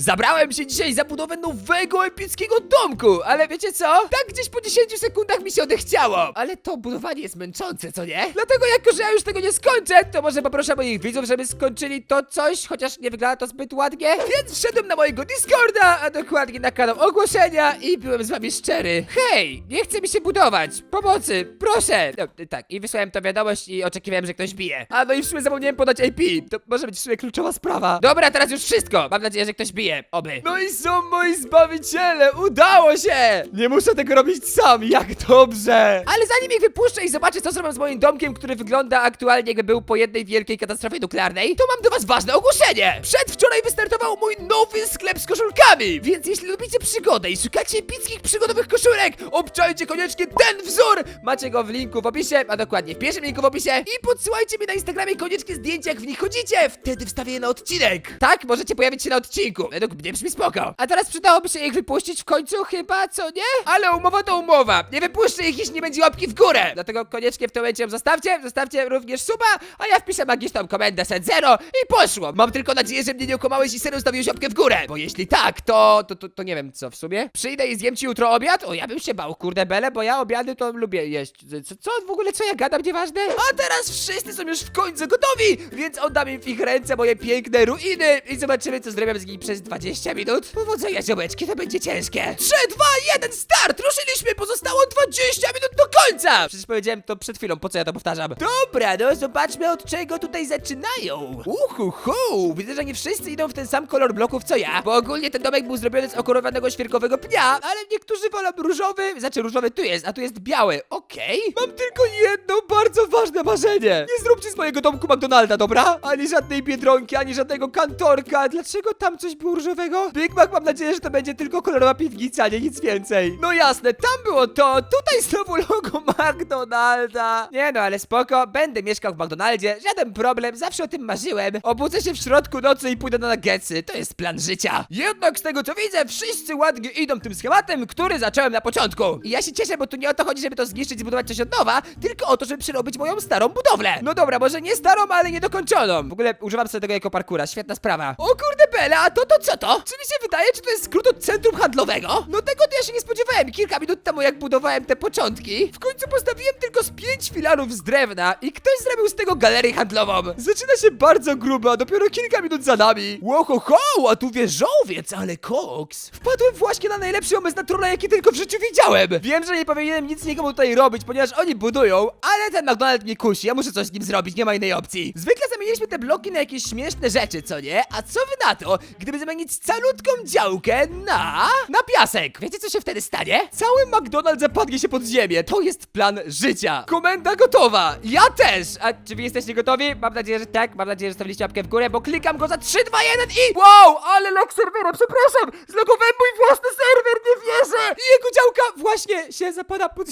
Zabrałem się dzisiaj za budowę nowego epickiego domku, ale wiecie co? Tak gdzieś po 10 sekundach mi się odechciało. Ale to budowanie jest męczące, co nie? Dlatego jako, że ja już tego nie skończę, to może poproszę moich widzów, żeby skończyli to coś, chociaż nie wygląda to zbyt ładnie. Więc wszedłem na mojego Discorda, a dokładnie na kanał ogłoszenia i byłem z wami szczery. Hej, nie chce mi się budować. Pomocy, proszę. No, tak, i wysłałem to wiadomość i oczekiwałem, że ktoś bije. A no i w sumie zapomniałem podać IP. To może być w sumie kluczowa sprawa. Dobra, teraz już wszystko. Mam nadzieję, że ktoś bije. Oby. No i są moi zbawiciele. Udało się. Nie muszę tego robić sam. Jak dobrze. Ale zanim ich wypuszczę i zobaczę, co zrobią z moim domkiem, który wygląda aktualnie jakby był po jednej wielkiej katastrofie nuklearnej, to mam do was ważne ogłoszenie. Przedwczoraj wystartował mój nowy sklep z koszulkami. Więc jeśli lubicie przygodę i szukacie epickich przygodowych koszulek, obczajcie koniecznie ten wzór. Macie go w linku w opisie, a dokładnie w pierwszym linku w opisie. I podsyłajcie mi na Instagramie koniecznie zdjęcia, jak w nich chodzicie. Wtedy wstawię je na odcinek. Tak, możecie pojawić się na odcinku. Według mnie brzmi spoko. A teraz przydałoby się ich wypuścić w końcu chyba, co nie? Ale umowa to umowa. Nie wypuszczę ich, jeśli nie będzie łapki w górę. Dlatego koniecznie w tym momencie zostawcie. Zostawcie również suba, a ja wpiszę magiczną komendę set zero i poszło. Mam tylko nadzieję, że mnie nie okłamałeś i serio zostawiłeś łapkę w górę. Bo jeśli tak, to, to, to, to nie wiem co w sumie. Przyjdę i zjem ci jutro obiad? O, ja bym się bał, kurde bele, bo ja obiady to lubię jeść. Co, co w ogóle, co ja gadam, nieważne? A teraz wszyscy są już w końcu gotowi, więc oddam im w ich ręce moje piękne ruiny i zobaczymy, co zrobię z nimi przez 20 minut. Powodzenia, ziomeczki, to będzie ciężkie. 3, 2, 1, start! Ruszyliśmy, pozostało 20 minut do końca! Przecież powiedziałem to przed chwilą, po co ja to powtarzam? Dobra, no zobaczmy od czego tutaj zaczynają. Uhuhu, widzę, że nie wszyscy idą w ten sam kolor bloków co ja, bo ogólnie ten domek był zrobiony z okorowanego świerkowego pnia, ale niektórzy wolą różowy, znaczy różowy tu jest, a tu jest biały, okej? Mam tylko jedno bardzo ważne marzenie. Nie zróbcie z mojego domku McDonalda, dobra? Ani żadnej Biedronki, ani żadnego kantorka. Dlaczego tam coś było różowego? Big Mac mam nadzieję, że to będzie tylko kolorowa piwnica, nie nic więcej. No jasne, tam było to, tutaj znowu logo McDonalda. Nie no, ale spoko, będę mieszkał w McDonaldzie, żaden problem, zawsze o tym marzyłem. Obudzę się w środku nocy i pójdę na nuggetsy, to jest plan życia. Jednak z tego co widzę, wszyscy ładnie idą tym schematem, który zacząłem na początku. I ja się cieszę, bo tu nie o to chodzi, żeby to zniszczyć i zbudować coś od nowa, tylko o to, żeby przerobić moją starą budowlę. No dobra, może nie starą, ale niedokończoną. W ogóle używam sobie tego jako parkura, świetna sprawa. O kurde Bela, a to to co to? Czy mi się wydaje, czy to jest skrót od centrum handlowego? No tego to ja się nie spodziewałem kilka minut temu, jak budowałem te początki. W końcu postawiłem tylko z pięć filarów z drewna i ktoś zrobił z tego galerię handlową. Zaczyna się bardzo grubo, a dopiero kilka minut za nami. Wow, ho, a tu wieżowiec, ale koks. Wpadłem właśnie na najlepszy pomysł na trolla, jaki tylko w życiu widziałem. Wiem, że nie powinienem nic nikomu tutaj robić, ponieważ oni budują, ale ten McDonald mnie kusi, ja muszę coś z nim zrobić, nie ma innej opcji. Zwykle zamieniliśmy te bloki na jakieś śmieszne rzeczy, co nie? A co wy na to, gdyby zamienić calutką działkę na... na piasek? Wiecie, co się wtedy stanie? Cały McDonald's zapadnie się pod ziemię. To jest plan życia. Komenda gotowa. Ja też. A czy wy jesteście gotowi? Mam nadzieję, że tak. Mam nadzieję, że stawiliście łapkę w górę, bo klikam go za 3, 2, 1 i... Wow, ale lag serwera, przepraszam. Zlogowałem mój własny serwer, nie wierzę. I jego działka właśnie się zapada pod...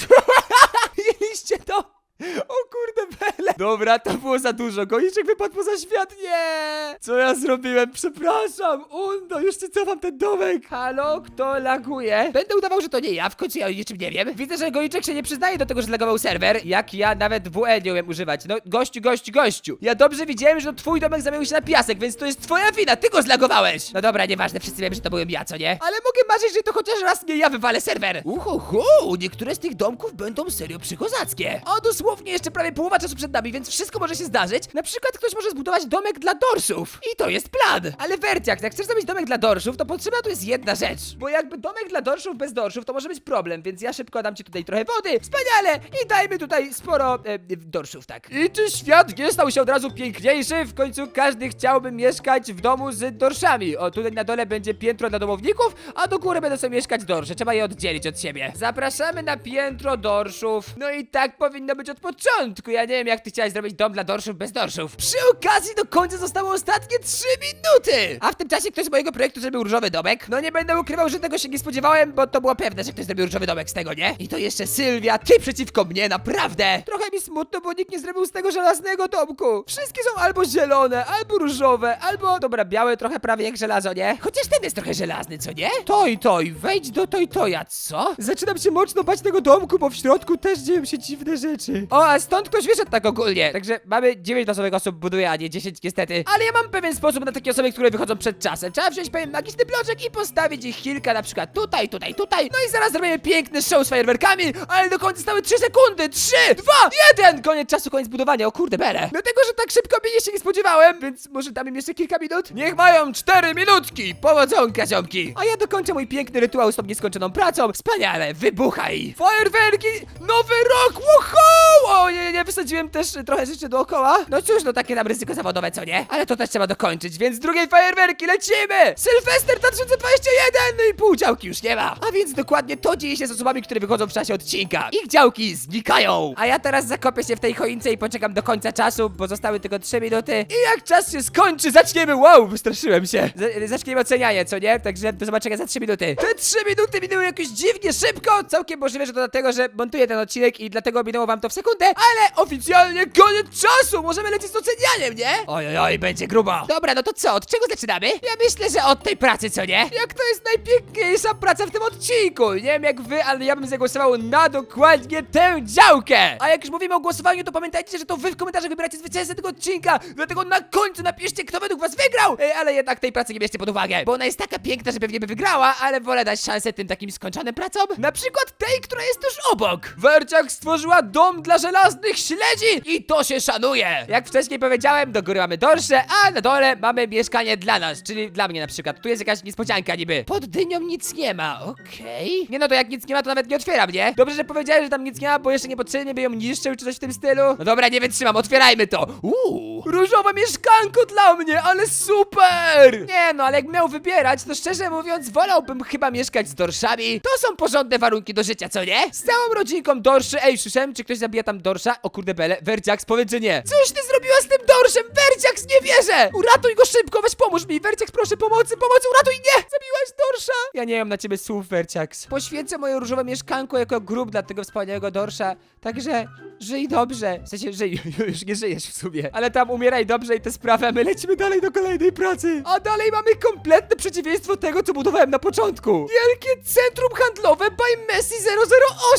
Mieliście to? O kurde bele. Dobra, to było za dużo, goniczek wypadł poza świat, nie! Co ja zrobiłem, przepraszam Undo, już ci cofam ten domek. Halo, kto laguje? Będę udawał, że to nie ja, w końcu ja o niczym nie wiem. Widzę, że goniczek się nie przyznaje do tego, że lagował serwer Jak ja nawet WE nie umiem używać. No, gościu, gościu, gościu. Ja dobrze widziałem, że to twój domek zamienił się na piasek, więc to jest twoja wina, ty go zlagowałeś. No dobra, nieważne, wszyscy wiemy, że to byłem ja, co nie? Ale mogę marzyć, że to chociaż raz nie ja wywalę serwer. Uhuhu, niektóre z tych domków będą serio przykozackie A dosłownie jeszcze prawie połowa czasu przed nami, więc wszystko może się zdarzyć. Na przykład ktoś może zbudować domek dla dorszów. I to jest plan. Ale Werciak, jak chcesz zrobić domek dla dorszów, to potrzebna tu jest jedna rzecz. Bo jakby domek dla dorszów bez dorszów, to może być problem, więc ja szybko dam ci tutaj trochę wody. Wspaniale! I dajmy tutaj sporo e, dorszów, tak. I czy świat nie stał się od razu piękniejszy? W końcu każdy chciałby mieszkać w domu z dorszami. O, tutaj na dole będzie piętro dla domowników, a do góry będą sobie mieszkać dorsze. Trzeba je oddzielić od siebie. Zapraszamy na piętro dorszów. No i tak powinno być od początku. Ja nie wiem, jak ty chciałeś zrobić dom dla dorszów bez dorszów. Przy okazji do końca zostały ostatnie 3 minuty! A w tym czasie ktoś z mojego projektu zrobił różowy domek. No nie będę ukrywał, że tego się nie spodziewałem, bo to było pewne, że ktoś zrobił różowy domek z tego, nie? I to jeszcze Sylwia, ty przeciwko mnie, naprawdę! Trochę mi smutno, bo nikt nie zrobił z tego żelaznego domku. Wszystkie są albo zielone, albo różowe, albo, dobra, białe, trochę prawie jak żelazo, nie? Chociaż ten jest trochę żelazny, co nie? Toj, toj, wejdź do toj, toja, co? Zaczynam się mocno bać tego domku, bo w środku też dzieją się dziwne rzeczy. O, a stąd ktoś wyszedł tak ogólnie. Także mamy 9 losowych osób buduje, a nie 10 niestety. Ale ja mam pewien sposób na takie osoby, które wychodzą przed czasem. Trzeba wziąć pewien magiczny bloczek i postawić ich kilka, na przykład tutaj, tutaj, tutaj. No i zaraz zrobimy piękny show z fajerwerkami, ale do końca stały 3 sekundy. 3, 2, 1! Koniec czasu, koniec budowania. O kurde, bele. Dlatego, że tak szybko mnie się nie spodziewałem, więc może damy im jeszcze kilka minut? Niech mają 4 minutki! Powodzonka, ziomki! A ja dokończę mój piękny rytuał z tą nieskończoną pracą. Wspaniale, wybuchaj! Fajerwerki! Nowy rok! Woohoo! O nie, nie, wysadziłem też trochę rzeczy dookoła. No cóż, no takie tam ryzyko zawodowe, co nie? Ale to też trzeba dokończyć, więc drugiej fajerwerki lecimy! Sylwester 2021! No i pół działki już nie ma. A więc dokładnie to dzieje się z osobami, które wychodzą w czasie odcinka. Ich działki znikają! A ja teraz zakopię się w tej choince i poczekam do końca czasu, bo zostały tylko 3 minuty. I jak czas się skończy, zaczniemy! Wow, wystraszyłem się. Z zaczniemy ocenianie, co nie? Także do zobaczenia za 3 minuty. Te 3 minuty minęły jakoś dziwnie szybko. Całkiem możliwe, że to dlatego, że montuję ten odcinek i dlatego minęło wam to w sekundę, ale oficjalnie koniec czasu! Możemy lecieć z ocenianiem, nie? Oj, oj, oj, będzie grubo. Dobra, no to co? Od czego zaczynamy? Ja myślę, że od tej pracy, co nie? Jak to jest najpiękniejsza praca w tym odcinku? Nie wiem jak wy, ale ja bym zagłosował na dokładnie tę działkę! A jak już mówimy o głosowaniu, to pamiętajcie, że to wy w komentarzach wybieracie zwycięzcę tego odcinka, dlatego na końcu napiszcie, kto według was wygrał! Ej, ale jednak tej pracy nie bierzcie pod uwagę, bo ona jest taka piękna, że pewnie by wygrała, ale wolę dać szansę tym takim skończonym pracom. Na przykład tej, która jest tuż obok. Werciak stworzyła dom dla żelaznych śledzi i to się szanuje. Jak wcześniej powiedziałem, do góry mamy dorsze, a na dole mamy mieszkanie dla nas, czyli dla mnie na przykład. Tu jest jakaś niespodzianka niby. Pod dynią nic nie ma, okej. Nie no, to jak nic nie ma, to nawet nie otwieram, nie? Dobrze, że powiedziałeś, że tam nic nie ma, bo jeszcze niepotrzebnie by ją niszczył czy coś w tym stylu. No dobra, nie wytrzymam, otwierajmy to. Uuu, różowe mieszkanko dla mnie, ale super! Nie no, ale jak miał wybierać, to szczerze mówiąc, wolałbym chyba mieszkać z dorszami. To są porządne warunki do życia, co nie? Z całą rodzinką dorszy. Ej, słyszałem, czy ktoś zabija tam dorsza? O kurde bele, Werciaks, powiedz, że nie. Coś ty zrobiła z tym dorszem, Werciaks, nie wierzę! Uratuj go szybko, weź pomóż mi, Werciaks, proszę, pomocy, pomocy, uratuj, nie! Zabiłaś dorsza! Ja nie mam na ciebie słów, Werciaks. Poświęcę moje różowe mieszkanko jako grób dla tego wspaniałego dorsza, także żyj dobrze. W sensie, żyj, już nie żyjesz w sumie. Ale tam umieraj dobrze i te sprawy, a my lecimy dalej do kolejnej pracy. A dalej mamy kompletne przeciwieństwo tego, co budowałem na początku. Wielkie centrum handlowe by Messi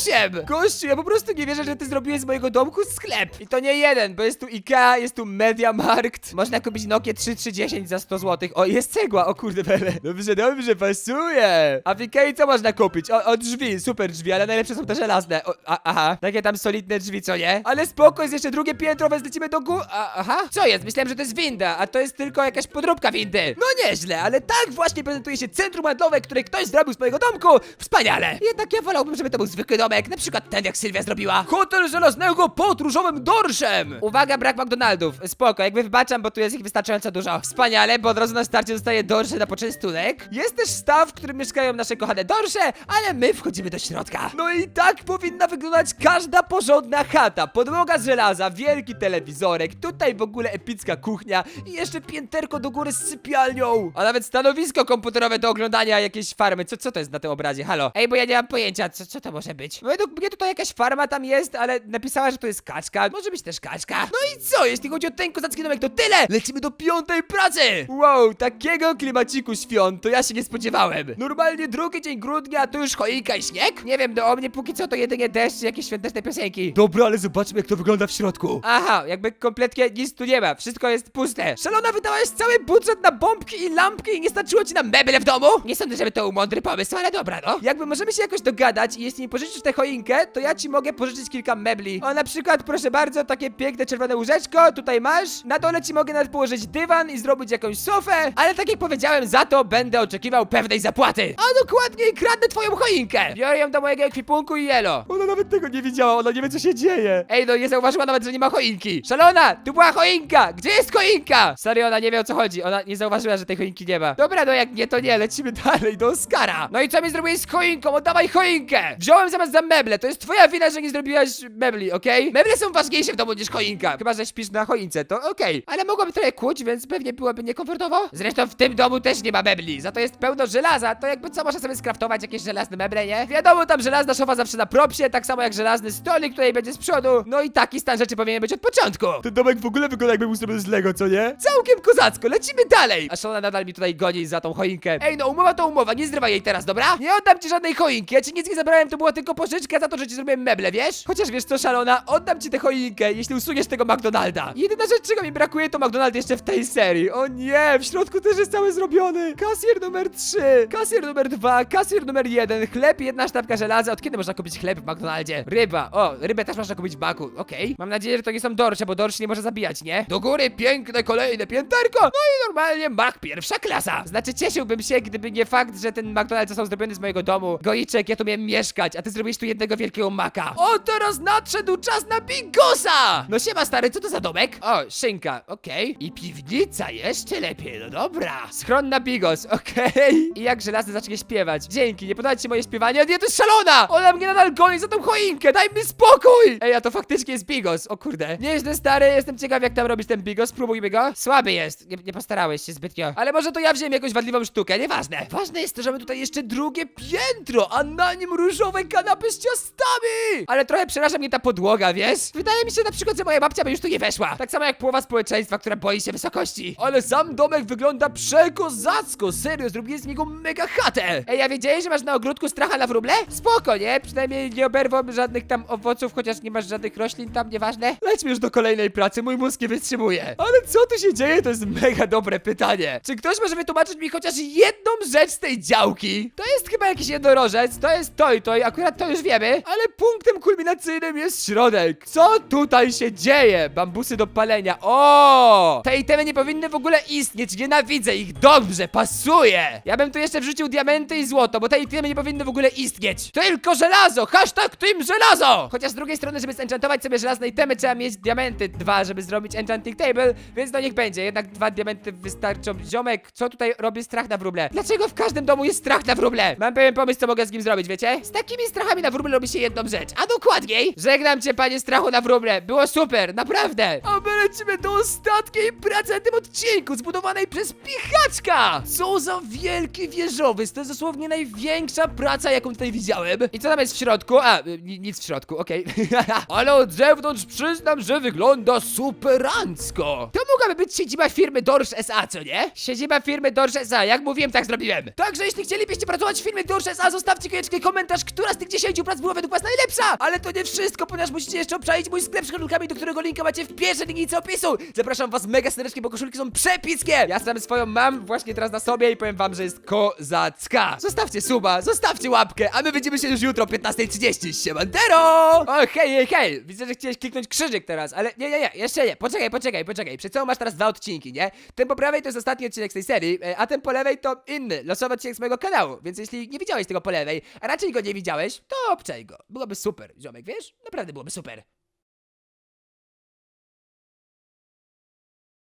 008! Gościu, ja po prostu nie wierzę, że ty zrobiłeś z mojego domku sklep. I to nie jeden, bo jest tu Ikea, jest tu Mediamarkt. Można kupić Nokia 3310 za 100 zł. O, jest cegła, o kurde bele. Dobrze, dobrze, pasuje. A w Ikei co można kupić? O, o drzwi, super drzwi, ale najlepsze są te żelazne. O, a, aha, takie tam solidne drzwi, co nie? Ale spoko, jest jeszcze drugie piętro, więc lecimy do góry. Aha, co jest? Myślałem, że to jest winda, a to jest tylko jakaś podróbka windy. No nieźle, ale tak właśnie prezentuje się centrum handlowe, które ktoś zrobił z mojego domku. Wspaniale. Jednak ja wolałbym, żeby to był zwykły domek, na przykład ten, jak Sylwia zrobiła. Hotel żelaznego pod różowym dorszem. Uwaga, brak McDonaldów. Spoko, jakby wybaczam, bo tu jest ich wystarczająco dużo. Wspaniale, bo od razu na starcie dostaje dorsze na poczęstunek. Jest też staw, w którym mieszkają nasze kochane dorsze, ale my wchodzimy do środka. No i tak powinna wyglądać każda porządna chata. Podłoga z żelaza, wielki telewizorek, tutaj w ogóle epicka kuchnia i jeszcze pięterko do góry z sypialnią. A nawet stanowisko komputerowe do oglądania jakiejś farmy. Co, co to jest na tym obrazie? Halo? Ej, bo ja nie mam pojęcia, co, co to może być? Według mnie tutaj jakaś farma tam jest, ale napisała, że to jest kaczka. Może być też kaczka. No i co? Jeśli chodzi o ten kozacki domek, to tyle! Lecimy do piątej pracy! Wow, takiego klimaciku świąt to ja się nie spodziewałem. Normalnie drugi dzień grudnia, a tu już choinka i śnieg? Nie wiem, do mnie póki co to jedynie deszcz i jakieś świąteczne piosenki. Dobra, ale zobaczmy jak to wygląda w środku. Aha, jakby kompletnie nic tu nie ma, wszystko jest puste. Szalona wydałaś cały budżet na bombki i lampki i nie starczyło ci na meble w domu? Nie sądzę, żeby to był mądry pomysł, ale dobra, no. Jakby możemy się jakoś dogadać i jeśli mi pożyczysz tę choinkę, to ja ci mogę pożyczyć kilka mebli. O, na przykład, proszę bardzo, takie piękne czerwone łóżeczko, tutaj masz. Na dole ci mogę nawet położyć dywan i zrobić jakąś sofę, ale tak jak powiedziałem, za to będę oczekiwał pewnej zapłaty. A dokładniej kradnę twoją choinkę. Biorę ją do mojego ekwipunku i jelo. Ona nawet tego nie widziała, ona nie wie co się dzieje. Ej, no nie zauważyła nawet, że nie ma choinki. Szalona, tu była choinka! Gdzie jest choinka? Sorry, ona nie wie o co chodzi. Ona nie zauważyła, że tej choinki nie ma. Dobra, no jak nie, to nie, lecimy dalej do Oscara. No i co mi zrobiłeś z choinką? Oddawaj choinkę! Wziąłem zamiast za meble, to jest twoja wina, że nie zrobiłaś mebli, okej? Meble są ważniejsze w domu niż choinka. Chyba, że śpisz na choince, to okej. Ale mogłaby trochę kłuć, więc pewnie byłoby niekomfortowo. Zresztą w tym domu też nie ma mebli, za to jest pełno żelaza, to jakby co, można sobie skraftować jakieś żelazne meble, nie? Wiadomo, tam żelazna szofa zawsze na propsie, tak samo jak żelazny stolik, tutaj będzie z przodu. No i taki stan rzeczy powinien być od początku. Ten domek w ogóle wygląda jakby był zrobiony z Lego, co nie? Całkiem kozacko, lecimy dalej! A Szona nadal mi tutaj goni za tą choinkę. Ej, no umowa to umowa, nie zrywaj jej teraz, dobra? Nie oddam ci żadnej choinki, ja ci nic nie zabrałem, to była tylko pożyczka za to, że ci zrobiłem meble, wiesz? Chociaż wiesz co, Szalona, oddam ci tę choinkę, jeśli usuniesz tego McDonalda. Jedyna rzecz, czego mi brakuje, to McDonald jeszcze w tej serii. O nie, w środku też jest cały zrobiony. Kasjer numer 3, kasjer numer 2, kasjer numer 1, chleb jedna sztabka żelaza. Od kiedy można kupić chleb w McDonaldzie? Ryba, o, rybę też można kupić w baku, okej. Mam nadzieję, że to nie są dorsze, bo dorsz nie może zabijać, nie? Do góry, piękne, kolejne pięterko, no i normalnie Mac pierwsza klasa. Znaczy cieszyłbym się, gdyby nie fakt, że ten McDonald's został zrobiony z mojego domu. Goiczek, ja tu miałem mieszkać, a ty zrobiłeś tu jednego wielkiego maka. O, teraz nadszedł czas na bingosa! No siema stary, co to za domek? O, szynka, okej. I piwnica, jeszcze lepiej, no dobra. Schron na bigos, okej. I jak żelazny zacznie śpiewać. Dzięki, nie podoba ci się moje śpiewanie? Nie, to jest szalona! Ona mnie nadal goni za tą choinkę, daj mi spokój! Ej, a to faktycznie jest bigos, o kurde. Nieźle stary, jestem ciekaw jak tam robisz ten bigos, spróbujmy go. Słaby jest, nie, nie postarałeś się zbytnio. Ale może to ja wziąłem jakąś wadliwą sztukę, nieważne. Ważne jest to, że mamy tutaj jeszcze drugie piętro, a na nim różowe kanapy z ciastami! Ale trochę przeraża mnie ta podłoga, wiesz? Wydaje mi się na przykład, że moja babcia by już tu nie weszła. Tak samo jak połowa społeczeństwa, która boi się wysokości. Ale sam domek wygląda przekozacko, serio, zrobiłem z niego mega chatę. Ej, ja wiedziałeś, że masz na ogródku stracha na wróble? Spoko, nie? Przynajmniej nie oberwą żadnych tam owoców, chociaż nie masz żadnych roślin tam, nieważne. Lećmy już do kolejnej pracy, mój mózg nie wytrzymuje. Ale co tu się dzieje? To jest mega dobre pytanie. Czy ktoś może wytłumaczyć mi chociaż jedną rzecz z tej działki? To jest chyba jakiś jednorożec, to jest to i to i akurat to już wiemy, ale punktem kulminacyjnym jest środek. Co tutaj się dzieje? Bambusy do palenia. O! Te itemy nie powinny w ogóle istnieć, nienawidzę ich, dobrze, pasuje. Ja bym tu jeszcze wrzucił diamenty i złoto, bo te itemy nie powinny w ogóle istnieć. Tylko żelazo, hashtag tym żelazo! Chociaż z drugiej strony, żeby zenchantować sobie żelazne itemy, trzeba mieć diamenty dwa, żeby zrobić enchanting table, więc no niech będzie, jednak dwa diamenty wystarczą. Ziomek, co tutaj robi strach na wróble? Dlaczego w każdym domu jest strach na wróble? Mam pewien pomysł, co mogę z nim zrobić, wiecie? Z takimi strachami na wróble robi się jedną rzecz, a dokładniej, żegnam cię, panie strachu na wróble, było super, naprawdę. A my lecimy do ostatniej pracy na tym odcinku, zbudowanej przez Pichaczka! Co za wielki wieżowiec, to jest dosłownie największa praca, jaką tutaj widziałem. I co tam jest w środku? A, y, ni- nic w środku, okej. Ale od zewnątrz przyznam, że wygląda superancko. To mogłaby być siedziba firmy Dorsz S.A., co nie? Siedziba firmy Dorsz S.A., jak mówiłem, tak zrobiłem. Także jeśli chcielibyście pracować w firmie Dorsz S.A., zostawcie koniecznie komentarz, która z tych 10 prac była według was najlepsza. Ale to nie wszystko, ponieważ musicie jeszcze obczaić mój sklep z koszulkami, do którego linka macie w pierwszej linijce opisu. Zapraszam was mega serdecznie, bo koszulki są przepickie. Ja sam swoją mam właśnie teraz na sobie i powiem wam, że jest kozacka. Zostawcie suba, zostawcie łapkę, a my widzimy się już jutro o 15.30. Siemantero! O, hej, hej, hej! Widzę, że chciałeś kliknąć krzyżyk teraz, ale nie, nie, nie, jeszcze nie. Poczekaj, poczekaj, poczekaj. Przed sobą masz teraz dwa odcinki, nie? Ten po prawej to jest ostatni odcinek z tej serii, e, a ten po lewej to inny, losowy odcinek z mojego kanału. Więc jeśli nie widziałeś tego po lewej, a raczej go nie widziałeś, to obczaj go. Byłoby super, ziomek, wiesz? Naprawdę byłoby super.